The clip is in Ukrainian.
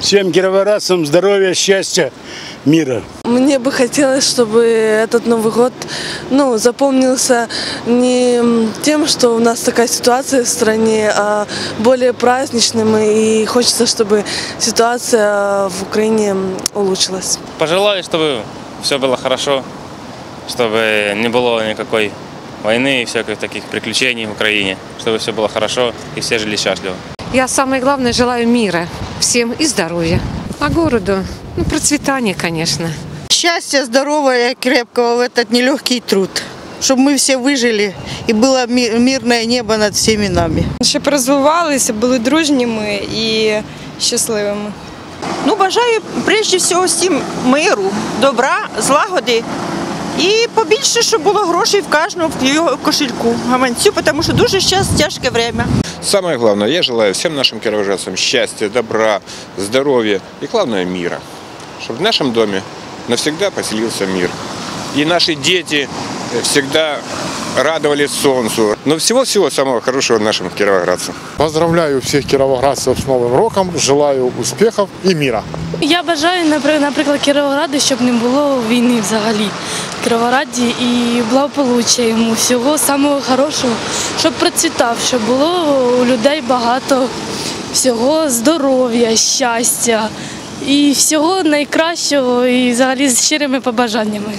Всем кировоградцам здоровья, счастья, мира. Мне бы хотелось, чтобы этот Новый год ну, запомнился не тем, что у нас такая ситуация в стране, а более праздничным. И хочется, чтобы ситуация в Украине улучшилась. Пожелаю, чтобы все было хорошо, чтобы не было никакой войны и всяких таких приключений в Украине, чтобы все было хорошо и все жили счастливо. Я самое главное желаю мира всем и здоровья. А городу, ну, процветания, конечно. Счастья, здоровья, крепкого в этот нелегкий труд. Чтобы мы все выжили и было ми- мирное небо над всеми нами. щоб розвивалися, були дружніми і щасливими. Ну, бажаю прежде всього всім миру, добра, злагоди і побільше, щоб було грошей в кожному в кошельку, гаманцю, тому що дуже зараз тяжке время. Самое главное, я желаю всем нашим кировожадцам счастья, добра, здоровья и, главное, мира. Чтобы в нашем доме навсегда поселился мир. И наши дети всегда радовались солнцу. Но всего-всего самого хорошего нашим кировоградцам. Поздравляю всех кировоградцев с Новым роком, желаю успехов и мира. Я бажаю, наприклад, Кіровограду, щоб не було війни взагалі в Кіровограді і благополуччя йому, всього самого хорошого, щоб процвітав, щоб було у людей багато всього здоров'я, щастя і всього найкращого, і взагалі з щирими побажаннями.